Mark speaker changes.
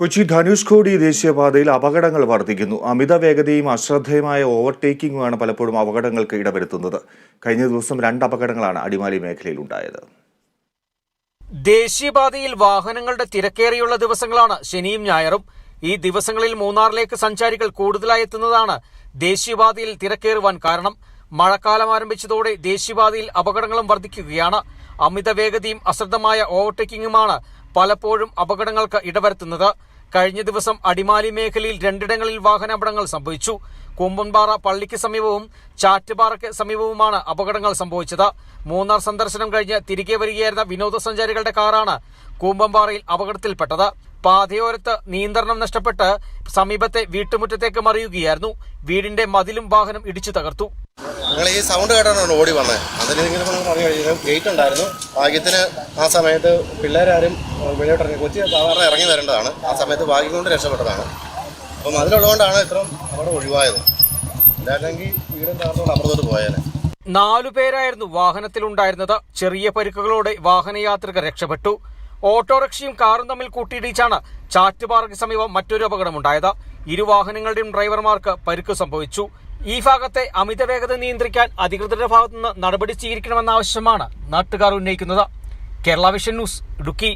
Speaker 1: കൊച്ചി ധനുഷ്കോടി ദേശീയപാതയിൽ അപകടങ്ങൾ വർദ്ധിക്കുന്നു. അമിത വേഗതയും അശ്രദ്ധയുമായ ഓവർടേക്കിംഗുമാണ് പലപ്പോഴും അപകടങ്ങൾക്ക് ഇടവരുത്തുന്നത്. കഴിഞ്ഞ ദിവസം രണ്ട് അപകടങ്ങളാണ് അടിമാലി മേഖലയിൽ ഉണ്ടായത്.
Speaker 2: ദേശീയപാതയിൽ വാഹനങ്ങളുടെ തിരക്കേറിയുള്ള ദിവസങ്ങളാണ് ശനിയും ഞായറും. ഈ ദിവസങ്ങളിൽ മൂന്നാറിലേക്ക് സഞ്ചാരികൾ കൂടുതലായി എത്തുന്നതാണ് ദേശീയപാതയിൽ തിരക്കേറുവാൻ കാരണം. മഴക്കാലം ആരംഭിച്ചതോടെ ദേശീയപാതയിൽ അപകടങ്ങളും വർദ്ധിക്കുകയാണ്. അമിത വേഗതയും അശ്രദ്ധമായ ഓവർടേക്കിംഗുമാണ് പലപ്പോഴും അപകടങ്ങൾക്ക് ഇടവരുത്തുന്നത്. കഴിഞ്ഞ ദിവസം അടിമാലി മേഖലയിൽ രണ്ടിടങ്ങളിൽ വാഹനാപകടങ്ങൾ സംഭവിച്ചു. കൂമ്പൻപാറ പള്ളിക്ക് സമീപവും ചാറ്റുപാറയ്ക്ക് സമീപവുമാണ് അപകടങ്ങൾ സംഭവിച്ചത്. മൂന്നാർ സന്ദർശനം കഴിഞ്ഞ് തിരികെ വരികയായിരുന്ന വിനോദസഞ്ചാരികളുടെ കാറാണ് കൂമ്പൻപാറയിൽ അപകടത്തിൽപ്പെട്ടത്. പാതയോരത്ത് നിയന്ത്രണം നഷ്ടപ്പെട്ട് സമീപത്തെ വീട്ടുമുറ്റത്തേക്ക് മറിയുകയായിരുന്നു. വീടിന്റെ മതിലും വാഹനം ഇടിച്ചു തകർത്തു.
Speaker 3: ഞങ്ങൾ ഈ സൗണ്ട് കേട്ടാണ് ഓടി വന്നത് അതിന് ഇങ്ങനെ പറഞ്ഞു കഴിഞ്ഞാൽ ഗേറ്റ് ഉണ്ടായിരുന്നു. ഭാഗ്യത്തിന് ആ സമയത്ത് പിള്ളേരാരും വെളിയോട്ട് ഇറങ്ങി. കൊച്ചി സാധാരണ ഇറങ്ങി വരേണ്ടതാണ്. ആ സമയത്ത് ഭാഗ്യം കൊണ്ട് രക്ഷപ്പെട്ടതാണ്. അപ്പം അതിലുള്ളതുകൊണ്ടാണ് ഇത്രയും അവിടെ ഒഴിവായത്. ഇല്ലാല്ലെങ്കിൽ വീടും തകർന്നുകൊണ്ട് അപ്പുറത്തോട്ട് പോയാലേ
Speaker 2: നാലു പേരായിരുന്നു വാഹനത്തിലുണ്ടായിരുന്നത്. ചെറിയ പരിക്കുകളോടെ വാഹനയാത്രികർ രക്ഷപ്പെട്ടു. ഓട്ടോറിക്ഷയും കാറും തമ്മിൽ കൂട്ടിയിടിച്ചാണ് ചാറ്റുപാറയ്ക്ക് സമീപം മറ്റൊരു അപകടമുണ്ടായത്. ഇരു വാഹനങ്ങളുടെയും ഡ്രൈവർമാർക്ക് പരിക്ക് സംഭവിച്ചു. ഈ ഭാഗത്തെ അമിത വേഗത നിയന്ത്രിക്കാൻ അധികൃതരുടെ ഭാഗത്തുനിന്ന് നടപടി സ്വീകരിക്കണമെന്ന ആവശ്യമാണ് നാട്ടുകാർ ഉന്നയിക്കുന്നത്. Kerala vision news Idukki.